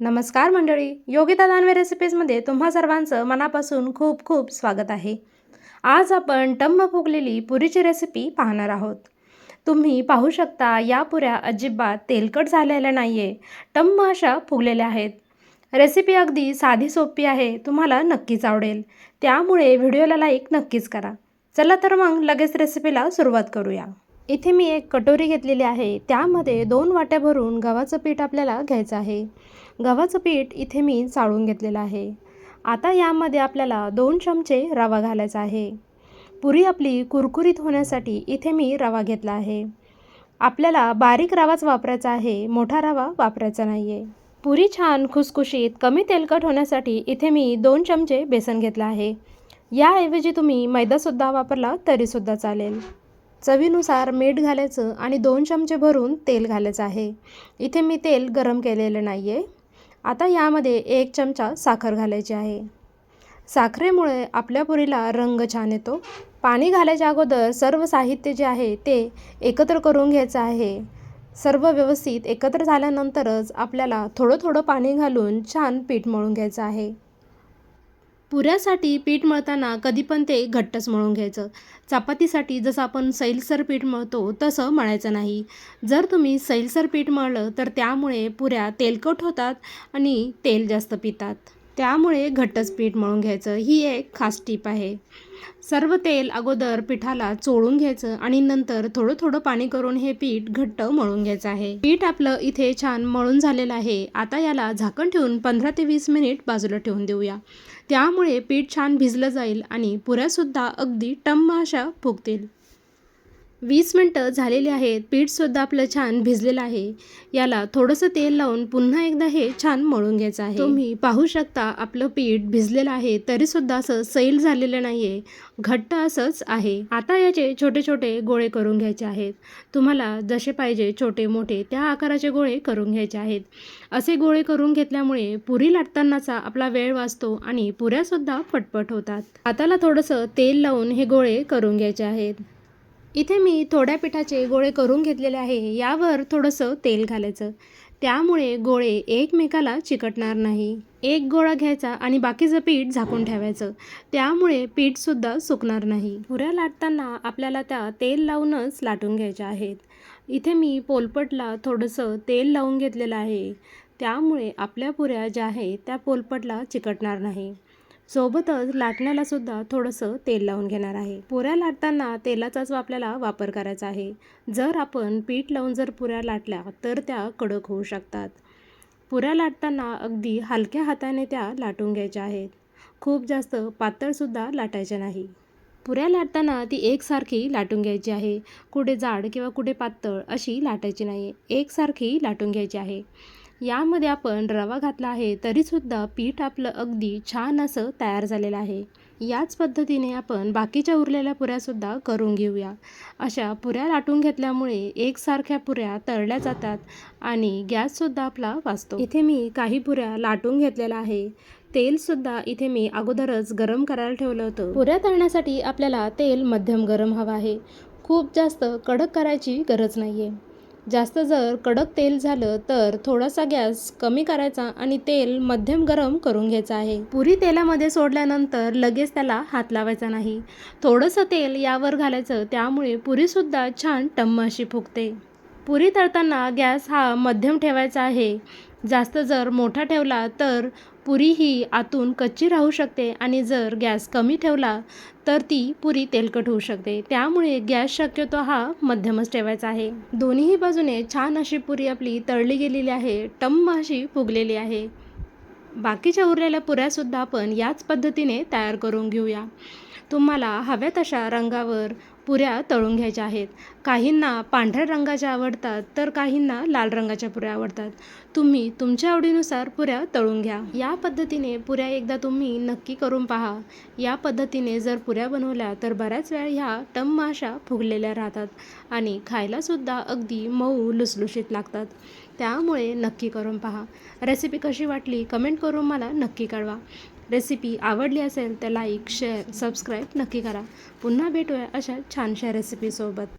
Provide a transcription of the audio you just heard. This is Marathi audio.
नमस्कार मंडळी योगिता दानवे रेसिपीजमध्ये तुम्हा सर्वांचं मनापासून खूप खूप स्वागत आहे. आज आपण टम्म फुगलेली पुरीची रेसिपी पाहणार आहोत. तुम्ही पाहू शकता या पुऱ्या अजिबात तेलकट झालेल्या नाही आहे टम्म अशा फुगलेल्या आहेत. रेसिपी अगदी साधी सोपी आहे तुम्हाला नक्कीच आवडेल. त्यामुळे व्हिडिओला लाईक नक्कीच करा. चला तर मग लगेच रेसिपीला सुरुवात करूया. इथे मी एक कटोरी घेतलेली आहे. त्यामध्ये दोन वाट्या भरून गव्हाचं पीठ आपल्याला घ्यायचं आहे. गव्हाचं पीठ इथे मी चाळून घेतलेलं आहे. आता यामध्ये आपल्याला दोन चमचे रवा घालायचा आहे. पुरी आपली कुरकुरीत होण्यासाठी इथे मी रवा घेतला आहे. आपल्याला बारीक रवाच वापरायचा आहे. मोठा रवा वापरायचा नाही आहे पुरी छान खुसखुशीत कमी तेलकट होण्यासाठी इथे मी दोन चमचे बेसन घेतलं आहे. याऐवजी तुम्ही मैदासुद्धा वापरला तरीसुद्धा चालेल. चवीनुसार मीठ घालायचं आणि दोन चमचे भरून तेल घालायचं आहे. इथे मी तेल गरम केलेलं नाही आहे आता यामध्ये एक चमचा साखर घालायची आहे. साखरेमुळे आपल्या पुरीला रंग छान येतो. पाणी घालायच्या अगोदर सर्व साहित्य जे आहे ते एकत्र करून घ्यायचं आहे. सर्व व्यवस्थित एकत्र झाल्यानंतरच आपल्याला थोडं थोडं पाणी घालून छान पीठ मळून घ्यायचं आहे. पुऱ्यासाठी पीठ मळताना कधी पण ते घट्टच मळून घ्यायचं. चपातीसाठी जसं आपण सैलसर पीठ मळतो तसं मळायचं नाही. जर तुम्ही सैलसर पीठ मळलं तर त्यामुळे पुऱ्या तेलकट होतात आणि तेल जास्त पितात. त्यामुळे घट्टच पीठ मळून घ्यायचं. ही एक खास टीप आहे. सर्व तेल अगोदर पिठाला चोळून घ्यायचं आणि नंतर थोडं थोडं पाणी करून हे पीठ घट्ट मळून घ्यायचं आहे. पीठ आपलं इथे छान मळून झालेलं आहे. आता याला झाकण ठेवून पंधरा ते वीस मिनिट बाजूला ठेवून देऊया. त्यामुळे पीठ छान भिजलं जाईल आणि पुऱ्यासुद्धा अगदी टम्म अशा फुगतील. वीस मिनटं झालेली आहेत. पीठसुद्धा आपलं छान भिजलेलं आहे. याला थोडंसं तेल लावून पुन्हा एकदा हे छान मळून घ्यायचं आहे. तुम्ही पाहू शकता आपलं पीठ भिजलेलं आहे तरीसुद्धा असं सैल झालेलं नाही आहे घट्ट असंच आहे. आता याचे छोटे छोटे गोळे करून घ्यायचे आहेत. तुम्हाला जसे पाहिजे छोटे मोठे त्या आकाराचे गोळे करून घ्यायचे आहेत. असे गोळे करून घेतल्यामुळे पुरी लाटतानाचा आपला वेळ वाचतो आणि पुऱ्यासुद्धा पटपट होतात. हाताला थोडंसं तेल लावून हे गोळे करून घ्यायचे आहेत. इथे मी थोड्या पिठाचे गोळे करून घेतलेले आहे. यावर थोडंसं तेल घालायचं. त्यामुळे गोळे एकमेकाला चिकटणार नाही. एक गोळा घ्यायचा आणि बाकीचं पीठ झाकून ठेवायचं. त्यामुळे पीठसुद्धा सुकणार नाही. पुऱ्या लाटताना आपल्याला त्या तेल लावूनच लाटून घ्यायच्या आहेत. इथे मी पोलपटला थोडंसं तेल लावून घेतलेलं आहे. त्यामुळे आपल्या पुऱ्या ज्या आहेत त्या पोलपटला चिकटणार नाही. सोबतच लाटण्याला सुद्धा थोडंसं तेल लावून घेणार आहे. पुऱ्या लाटताना तेलाचाच आपल्याला वापर करायचा आहे जर आपण पीठ लावून जर पुऱ्या लाटल्या तर त्या कडक होऊ शकतात. पुऱ्या लाटताना अगदी हलक्या हाताने त्या लाटून घ्यायच्या आहेत. खूप जास्त पातळसुद्धा लाटायच्या नाही. पुऱ्या लाटताना ती एकसारखी लाटून घ्यायची आहे. कुठे जाड किंवा कुठे पातळ अशी लाटायची नाही. एकसारखी लाटून घ्यायची आहे. यामध्ये आपण रवा घातला आहे तरीसुद्धा पीठ आपलं अगदी छान असं तयार झालेलं आहे. याच पद्धतीने आपण बाकीच्या उरलेल्या पुऱ्यासुद्धा करून घेऊया. अशा पुऱ्या लाटून घेतल्यामुळे एकसारख्या पुऱ्या तळल्या जातात आणि गॅससुद्धा आपला वाचतो. इथे मी काही पुऱ्या लाटून घेतलेल्या आहे. तेलसुद्धा इथे मी अगोदरच गरम करायला ठेवलं होतं. पुऱ्या तळण्यासाठी आपल्याला तेल मध्यम गरम हवं आहे. खूप जास्त कडक करायची गरज नाही आहे जास्त जर कडक तेल झालं तर थोडासा गॅस कमी करायचा आणि तेल मध्यम गरम करून घ्यायचं आहे. पुरी तेलामध्ये सोडल्यानंतर लगेच त्याला हात लावायचा नाही. थोडंसं तेल यावर घालायचं त्यामुळे पुरीसुद्धा छान टम्म अशी फुगते. पुरी तळताना गॅस हा मध्यम ठेवायचा आहे. जास्त जर मोठा ठेवला तर पुरी ही आतून कच्ची राहू शकते आणि जर गॅस कमी ठेवला तर ती पुरी तेलकट होऊ शकते. त्यामुळे गॅस शक्यतो हा मध्यमच ठेवायचा आहे. दोन्हीही बाजूने छान अशी पुरी आपली तळली गेलेली आहे टम्म अशी फुगलेली आहे. बाकीच्या उरलेल्या पुऱ्यासुद्धा आपण याच पद्धतीने तयार करून घेऊया. तुम्हाला हव्या तशा रंगावर पुऱ्या तळून घ्यायच्या आहेत. काहींना पांढऱ्या रंगाच्या आवडतात तर काहींना लाल रंगाच्या पुऱ्या आवडतात. तुम्ही तुमच्या आवडीनुसार पुऱ्या तळून घ्या. या पद्धतीने पुऱ्या एकदा तुम्ही नक्की करून पहा. या पद्धतीने जर पुऱ्या बनवल्या तर बऱ्याच वेळा ह्या टम्म अशा फुगलेल्या राहतात आणि खायलासुद्धा अगदी मऊ लुसलुशीत लागतात. त्यामुळे नक्की करून पहा. रेसिपी कशी वाटली कमेंट करून मला नक्की कळवा. रेसिपी आवडली असेल तर लाईक शेअर सबस्क्राईब नक्की करा. पुन्हा भेटूया अशा छानशा रेसिपीसोबत